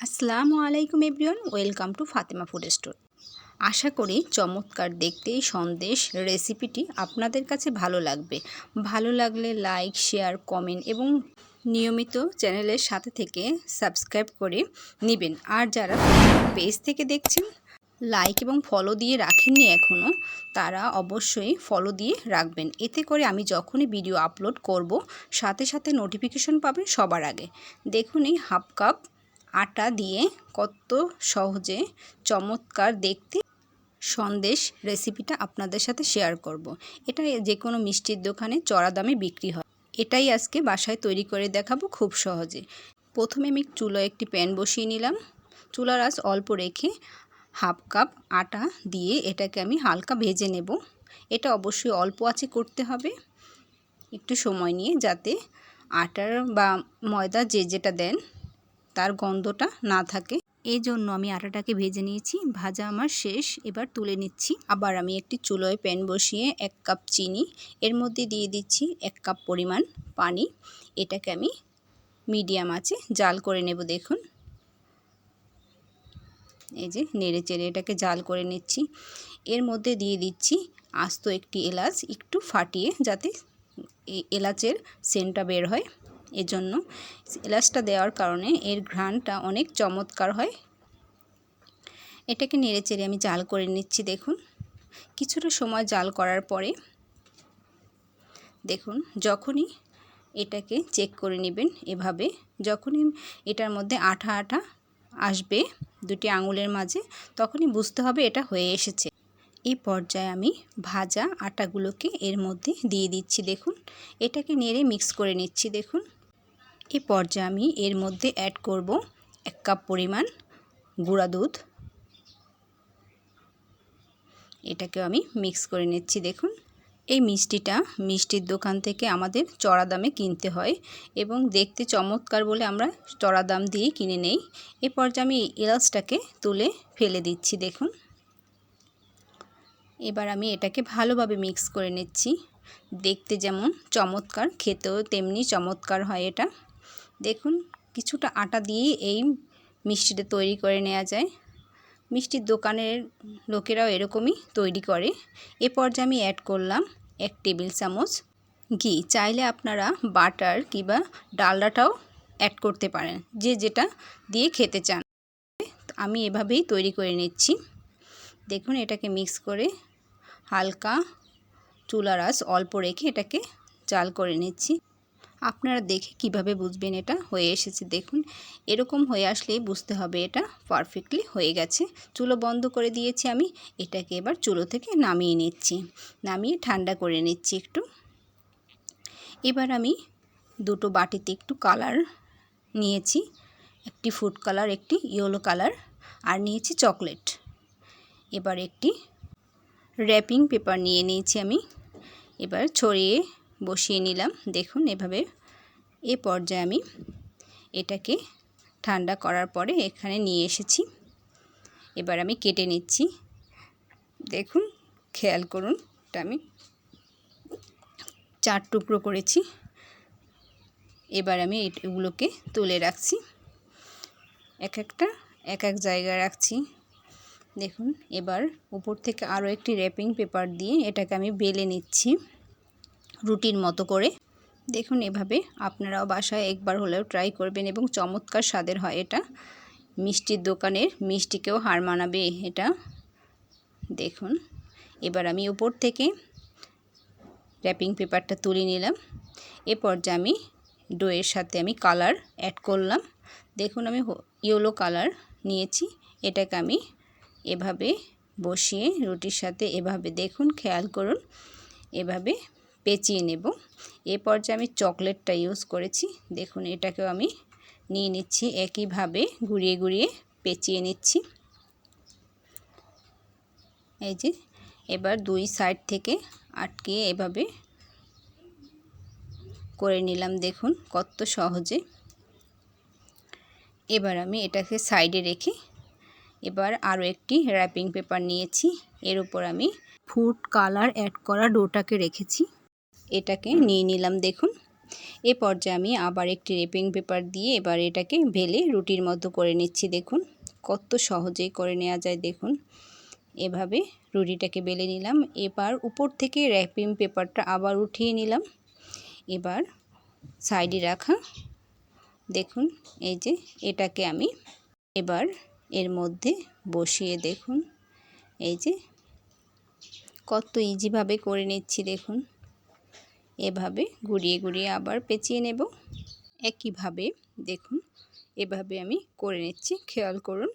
আসসালামু আলাইকুম everyone, welcome to Fatema food store. আশা করি চমৎকার দেখতে এই সন্দেশ রেসিপিটি আপনাদের কাছে ভালো লাগবে। ভালো লাগলে লাইক, শেয়ার, কমেন্ট এবং নিয়মিত চ্যানেলের সাথে থেকে সাবস্ক্রাইব করে নেবেন। আর যারা পেজ থেকে দেখছেন, লাইক এবং ফলো দিয়ে রাখেননি এখনও তারা অবশ্যই ফলো দিয়ে রাখবেন। এতে করে আমি যখনই ভিডিও আপলোড করব, সাথে সাথে নোটিফিকেশন পাবেন সবার আগে। দেখুন এই হাফ কাপ আটা দিয়ে কত সহজে চমৎকার দেখতে সন্দেশ রেসিপিটা আপনাদের সাথে শেয়ার করব। এটা যে কোনো মিষ্টির দোকানে চড়া দামে বিক্রি হয়। এটাই আজকে বাসায় তৈরি করে দেখাবো খুব সহজে। প্রথমে আমি চুলো একটি প্যান বসিয়ে নিলাম। চুলার আঁচ অল্প রেখে হাফ কাপ আটা দিয়ে এটাকে আমি হালকা ভেজে নেব। এটা অবশ্যই অল্প আছে করতে হবে। একটু সময় নিয়ে যাতে আটার বা ময়দা যে যেটা দেন তার গন্ধটা না থাকে। এই জন্য আমি আটাটাকে ভেজে নিয়েছি। ভাজা আমার শেষ। এবার তুলে নিচ্ছি। আবার আমি একটি চুলোয় প্যান বসিয়ে এক কাপ চিনি। এর মধ্যে দিয়ে দিচ্ছি এক কাপ পরিমাণ পানি। এটাকে আমি মিডিয়াম আছে জাল করে নেব, দেখুন। এই যে নেড়ে চেড়ে এটাকে জাল করে নিচ্ছি। এর মধ্যে দিয়ে দিচ্ছি আস্ত একটি এলাচ। একটু ফাটিয়ে যাতে এলাচের সেন্টটা বের হয়। এজন্য এলাচটা দেওয়ার কারণে এর ঘ্রাণটা অনেক চমৎকার হয়। এটাকে নেড়ে চেড়ে আমি জাল করে নিচ্ছি, দেখুন। কিছুটা সময় জাল করার পরে দেখুন, যখনই এটাকে চেক করে নেবেন এভাবে, যখনই এটার মধ্যে আঠা আঠা আসবে দুটি আঙুলের মাঝে, তখনই বুঝতে হবে এটা হয়ে এসেছে। এই পর্যায়ে আমি ভাজা আটাগুলোকে এর মধ্যে দিয়ে দিচ্ছি, দেখুন। এটাকে নেড়ে মিক্স করে নিচ্ছি, দেখুন। এই পর্যায়ে আমি এর মধ্যে অ্যাড করব এক কাপ পরিমাণ গুঁড়া দুধ। এটাকে আমি মিক্স করে নিচ্ছি, দেখুন। এই মিষ্টিটা মিষ্টির দোকান থেকে আমাদের চড়া দামে কিনতে হয় এবং দেখতে চমৎকার বলে আমরা চড়া দাম দিয়ে কিনে নেই। এ পর্যায়ে আমি এই এলাচটাকে তুলে ফেলে দিচ্ছি, দেখুন। এবার আমি এটাকে ভালোভাবে মিক্স করে নিচ্ছি। দেখতে যেমন চমৎকার, খেতেও তেমনি চমৎকার হয় এটা। দেখুন, কিছুটা আটা দিয়ে এই মিষ্টিটা তৈরি করে নেওয়া যায়। মিষ্টির দোকানের লোকেরাও এরকমই তৈরি করে। এ পর্যায়ে আমি অ্যাড করলাম এক টেবিল চামচ ঘি। চাইলে আপনারা বাটার কিংবা ডালডাটাও অ্যাড করতে পারেন, যে যেটা দিয়ে খেতে চান। আমি এভাবেই তৈরি করে নিচ্ছি। দেখুন, এটাকে মিক্স করে হালকা চুলার আঁচ অল্প রেখে এটাকে চাল করে নিচ্ছি। আপনারা দেখে কীভাবে বুঝবেন এটা? হয়ে এসেছে, দেখুন। এরকম হয়ে আসলেই বুঝতে হবে এটা পারফেক্টলি হয়ে গেছে। চুলো বন্ধ করে দিয়েছি আমি, এটাকে এবার চুলো থেকে নামিয়ে নিচ্ছি। নামিয়ে ঠান্ডা করে নিচ্ছি একটু। এবার আমি দুটো বাটিতে একটু কালার নিয়েছি। একটি ফুড কালার, একটি ইয়েলো কালার, আর নিয়েছি চকলেট। এবার একটি র্যাপিং পেপার নিয়ে নিয়েছি আমি। এবার ছড়িয়ে বসিয়ে নিলাম। দেখুন, এভাবে এ পর্যায়ে আমি এটাকে ঠান্ডা করার পরে এখানে নিয়ে এসেছি। এবার আমি কেটে নিচ্ছি। দেখুন, খেয়াল করুন, এটা আমি চার টুকরো করেছি। এবার আমি এগুলোকে তুলে রাখছি। এক একটা, এক এক জায়গায় রাখছি। দেখুন, এবার উপর থেকে আরও একটি র্যাপিং পেপার দিয়ে এটাকে আমি বেলে নিচ্ছি। রুটির মতো করে। দেখুন এভাবে আপনারাও বাসায় একবার হলেও ট্রাই করবেন এবং চমৎকার স্বাদের হয় এটা। মিষ্টির দোকানের মিষ্টিকেও হার মানাবে এটা। দেখুন, এবার আমি উপর থেকে র্যাপিং পেপারটা তুলে নিলাম। এ পর্যায়ে আমি ডোয়ের সাথে আমি কালার অ্যাড করলাম। দেখুন আমি ইয়েলো কালার নিয়েছি। এটাকে আমি এভাবে বসিয়ে রুটির সাথে এভাবে দেখুন, খেয়াল করুন। এভাবে পেঁচিয়ে নেব। এ পর্যায়ে আমি চকলেটটা ইউজ করেছি, দেখুন এটাকেও আমি নিয়ে নিচ্ছি, একইভাবে ঘুরিয়ে ঘুরিয়ে পেঁচিয়ে নিচ্ছি। এই যে, এবার দুই সাইড থেকে আটকে এভাবে করে নিলাম, দেখুন কত সহজে। এবার আমি এটাকে সাইডে রেখে এবার আরও একটি র্যাপিং পেপার নিয়েছি। এর উপর আমি ফুড কালার অ্যাড করা ডোটাকে রেখেছি। এটাকে নিয়ে নিলাম, দেখুন। এ পর্যায়ে আমি আবার একটি রেপিং পেপার দিয়ে এবার এটাকে ভেলে রুটির মতো করে নিচ্ছি, দেখুন। কত সহজেই করে নেওয়া যায়, দেখুন। এভাবে রুটিটাকে বেলে নিলাম। এবার উপর থেকে র্যাপিং পেপারটা আবার উঠিয়ে নিলাম। এবার সাইডে রাখা, দেখুন, এই যে এটাকে আমি এবার এর মধ্যে বসিয়ে, দেখুন। এই যে কত ইজিভাবে করে নিচ্ছি, দেখুন। এভাবে ঘুরিয়ে ঘুরিয়ে আবার পেঁচিয়ে নেব। একইভাবে দেখুন, এভাবে আমি করে নিচ্ছি। খেয়াল করুন,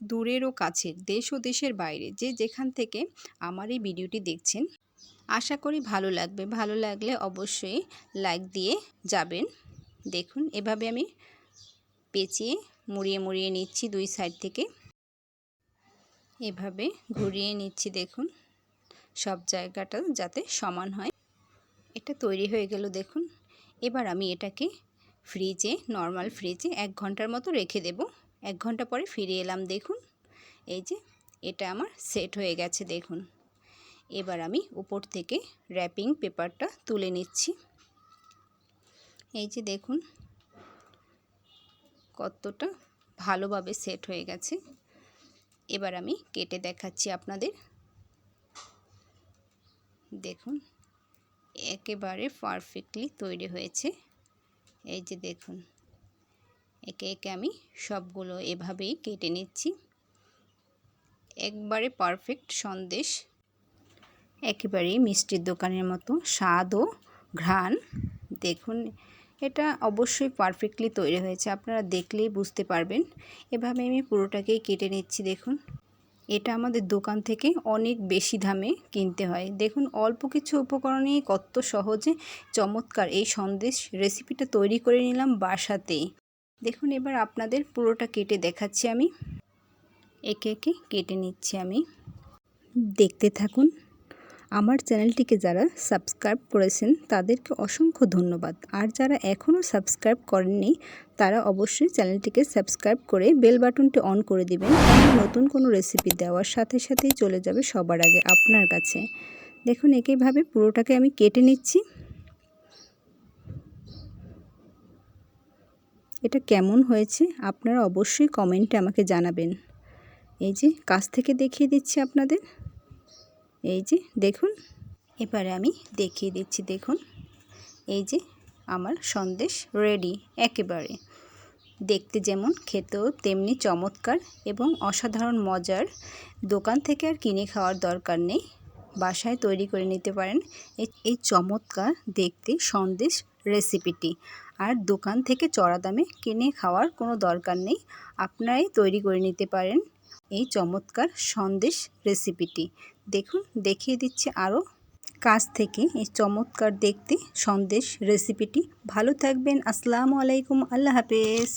দূরের ও কাছের, দেশ ও দেশের বাইরে যে যেখান থেকে আমার এই ভিডিওটি দেখছেন, আশা করি ভালো লাগবে। ভালো লাগলে অবশ্যই লাইক দিয়ে যাবেন। দেখুন, এভাবে আমি পেঁচিয়ে, মুড়িয়ে মুড়িয়ে নিচ্ছি দুই সাইড থেকে। এভাবে ঘুরিয়ে নিচ্ছি, দেখুন, সব জায়গাটা যাতে সমান হয়। এটা তৈরি হয়ে গেল দেখুন। এবার আমি এটাকে ফ্রিজে নর্মাল ফ্রিজে এক ঘণ্টার মতো রেখে দেব। এক ঘণ্টা পরে ফিরে এলাম দেখুন। এই যে, এটা আমার সেট হয়ে গেছে দেখুন। এবার আমি উপর থেকে র্যাপিং পেপারটা তুলে নিচ্ছি। এই যে দেখুন, কতটা ভালোভাবে সেট হয়ে গেছে। এবার আমি কেটে দেখাচ্ছি আপনাদের। দেখুন একেবারে পারফেক্টলি তৈরি হয়েছে। এই যে দেখুন, একে একে আমি সবগুলো এভাবেই কেটে নিচ্ছি। একবারে পারফেক্ট সন্দেশ একেবারেই মিষ্টির দোকানের মতো স্বাদ ও ঘ্রাণ। দেখুন, এটা অবশ্যই পারফেক্টলি তৈরি হয়েছে, আপনারা দেখলেই বুঝতে পারবেন। এভাবে আমি পুরোটাকেই কেটে নিচ্ছি, দেখুন। এটা আমাদের দোকান থেকে অনেক বেশি দামে কিনতে হয়। দেখুন, অল্প কিছু উপকরণে কত সহজে চমৎকার এই সন্দেশ রেসিপিটা তৈরি করে নিলাম বাসাতেই। দেখুন, এবার আপনাদের পুরোটা কেটে দেখাচ্ছি আমি। একে একে কেটে নিচ্ছি আমি। দেখতে থাকুন। আমার চ্যানেলটিকে যারা সাবস্ক্রাইব করেছেন, তাদেরকে অসংখ্য ধন্যবাদ। আর যারা এখনও সাবস্ক্রাইব করেননি, তারা অবশ্যই চ্যানেলটিকে সাবস্ক্রাইব করে বেল বাটনটি অন করে দিবেন। নতুন কোনো রেসিপি দেওয়ার সাথে সাথেই চলে যাবে সবার আগে আপনার কাছে। দেখুন একইভাবে পুরোটাকে আমি কেটে নিচ্ছি। এটা কেমন হয়েছে, আপনারা অবশ্যই কমেন্টে আমাকে জানাবেন। এই যে, কাছ থেকে দেখিয়ে দিচ্ছি আপনাদের। এই যে দেখুন, এবারে আমি দেখিয়ে দিচ্ছি, দেখুন। এই যে আমার সন্দেশ রেডি, একেবারে। দেখতে যেমন খেতেও তেমনি চমৎকার এবং অসাধারণ মজার। দোকান থেকে আর কিনে খাওয়ার দরকার নেই। বাসায় তৈরি করে নিতে পারেন। এই চমৎকার দেখতে সন্দেশ রেসিপিটি। আর দোকান থেকে চড়া দামে কিনে খাওয়ার কোনো দরকার নেই। আপনারাই তৈরি করে নিতে পারেন এই চমৎকার সন্দেশ রেসিপিটি। দেখুন, দেখিয়ে দিচ্ছি আরও। কাছ থেকে এই চমৎকার দেখতে সন্দেশ রেসিপিটি ভালো থাকবেন, আসসালামু আলাইকুম, আল্লাহ হাফেজ।